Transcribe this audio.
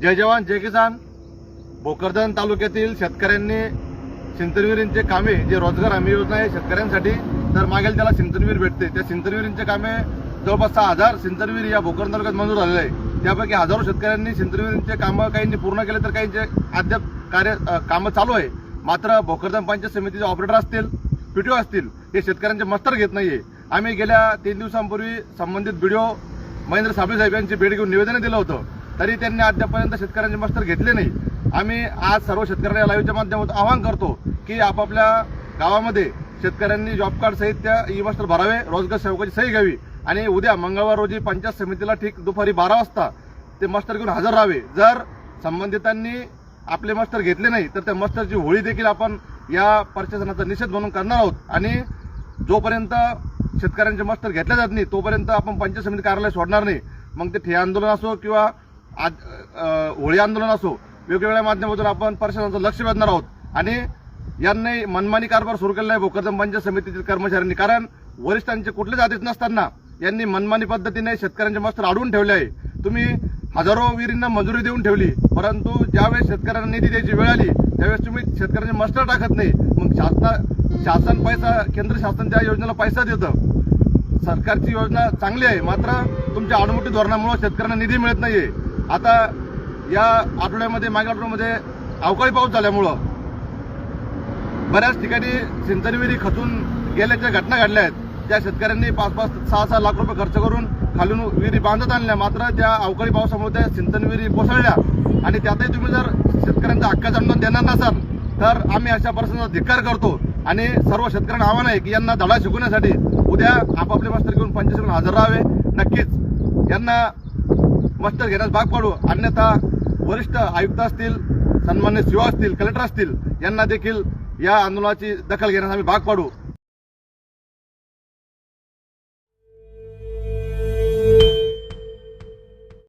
जय जवान जय किसान. भोकरदन तालुक्यातील शेतकऱ्यांनी सिंचनविहिरींचे कामे जे रोजगार हमी योजना आहे शेतकऱ्यांसाठी तर मागेल त्याला सिंचनविहीर भेटते. त्या सिंचनविहिरींचे कामे जवळपास सहा हजार सिंचनविहीर या भोकरदन तालुक्यात मंजूर झालेले आहे. त्यापैकी हजारो शेतकऱ्यांनी सिंचनविहिरींचे कामं काहींनी पूर्ण केले तर काहींचे अद्याप कार्य कामं चालू आहे. मात्र भोकरदन पंचायत समितीचे ऑपरेटर असतील पीटीओ असतील हे शेतकऱ्यांचे मस्तर घेत नाहीये. आम्ही गेल्या तीन दिवसांपूर्वी संबंधित व्हिडिओ महेंद्र साबळे साहेब यांची भेट घेऊन निवेदन दिलं होतं. तरी त्यांनी अद्यापर्यंत शेतकऱ्यांचे मस्तर घेतले नाही. आम्ही आज सर्व शेतकऱ्यांना लाईव्हच्या माध्यमातून आवाहन करतो की आपापल्या गावामध्ये शेतकऱ्यांनी जॉब कार्ड सहित त्या ई मास्टर भरावे रोजगार सेवकाची सही घ्यावी आणि उद्या मंगळवार रोजी पंचायत समितीला ठीक दुपारी बारा वाजता ते मस्तर घेऊन हजर राहावे. जर संबंधितांनी आपले मस्तर घेतले नाही तर त्या मस्टरची होळी देखील आपण या प्रशासनाचा निषेध म्हणून करणार आहोत. आणि जोपर्यंत शेतकऱ्यांचे मस्तर घेतले जात नाही तोपर्यंत आपण पंचायत समिती कार्यालय सोडणार नाही. मग ते ठे आंदोलन असो किंवा आज होळी आंदोलन असो वेगवेगळ्या माध्यमातून आपण प्रशासनाचं लक्ष वेधणार आहोत. आणि यांनी मनमानी कारभार सुरू केलेला आहे भोकरदम पंचायत समितीतील कर्मचाऱ्यांनी. कारण वरिष्ठांचे कुठलेच आदेश नसताना यांनी मनमानी पद्धतीने शेतकऱ्यांचे मस्तर अडवून ठेवले आहे. तुम्ही हजारो विहिरींना मंजुरी देऊन ठेवली परंतु ज्यावेळेस शेतकऱ्यांना निधी द्यायची वेळ आली त्यावेळेस तुम्ही शेतकऱ्यांचे मस्टर टाकत नाही. मग शासना शासन पैसा केंद्र शासन त्या योजनेला पैसा देतं. सरकारची योजना चांगली आहे मात्र तुमच्या आडमुठी धोरणामुळे शेतकऱ्यांना निधी मिळत नाहीये. आता या आठवड्यामध्ये मागील आठवड्यामध्ये अवकाळी पाऊस झाल्यामुळं बऱ्याच ठिकाणी सिंचन विहिरी खचून गेल्याच्या घटना घडल्या आहेत त्या शेतकऱ्यांनी पाच पाच सहा सहा लाख रुपये खर्च करून खालून विहिरी बांधत आणल्या. मात्र त्या अवकाळी पावसामुळे त्या सिंचन विहिरी कोसळल्या. आणि त्यातही तुम्ही जर शेतकऱ्यांचा हक्काचं अनुदान देणार नसाल तर आम्ही अशा प्रश्नाचा धिक्कार करतो. आणि सर्व शेतकऱ्यांना आव्हान आहे की यांना धडा शिकवण्यासाठी उद्या आपापले मास्तर घेऊन पंचायत हजर राहावे. नक्कीच. यांना स्पष्ट घेण्यास भाग पाडू. अन्यथा वरिष्ठ आयुक्त असतील सन्मान्य शिवा असतील कलेक्टर असतील यांना देखील या आंदोलनाची दखल घेण्यास आम्ही भाग पाडू.